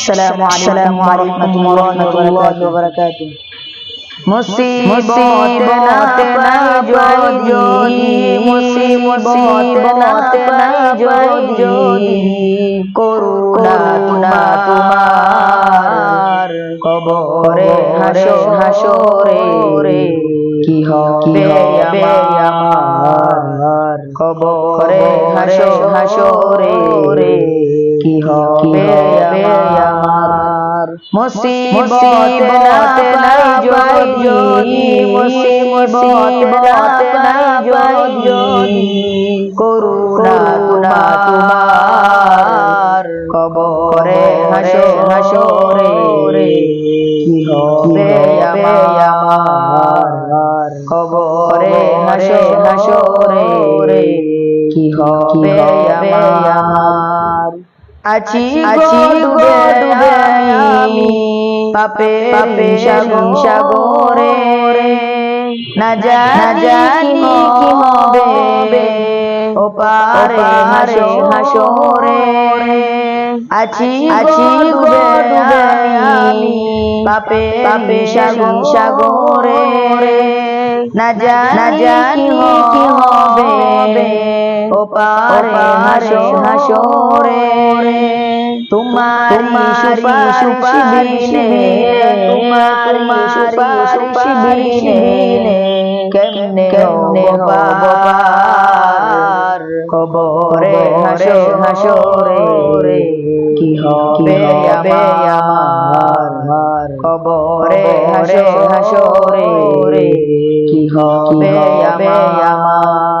السلام عليكم ورحمة الله وبركاته মুসিবত না যদি মুসিবত না যদি করুণা তুনা তোমার কবরে হাসো হাসরে রে কি হবে আমার কবরে হাসো হাসরে রে কি হবে? আমার? মুসিবত না যদি। মুসিবত না যদি। করুণা তুনা তোমার কবরে হাসো হাসো রে কি হবে আমার? কবরে হাসো হাসো রে কি হবে আমার? আছি আছি ডুবে ডুবে আমি পাপে পাপে সাগরে। না জানি কি হবে। ও পারে হাসো হাসো রে আছি আছি ডুবে ডুবে আমি। পাপে পাপে সাগরে। না জানি কি হবে। ও পারে হাসো হাসো রে। তোমার সুপারিশ বিনে তোমার সুপারিশ বিনে কেমনে কেমনে হবার কবরে হাসো হাসো রে। কি হবে আমার? কবরে হাসো হাসো রে। কি হবে আমার?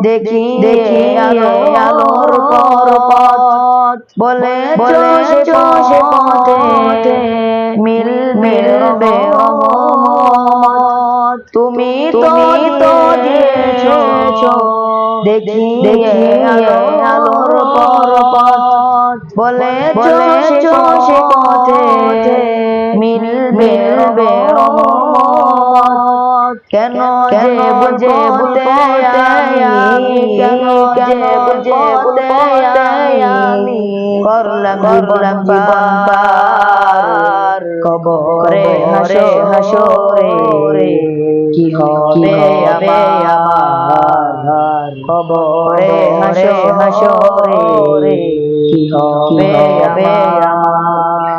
দেখি দেখি আলো বলে বলে চোষে পথে। মিল মিলবে তুমি তুমি তো দিয়েছ দেখি দেখি বলে বলে চোষে কেন কেন বুঝে বুঝে আমি? কেন কেন বুঝে বুঝে আমি? করলাম করলাম জীবন পার কবরে হাসো হাসো রে। কি হবে আমার? কবরে হাসো হাসো রে। কি হবে আমার?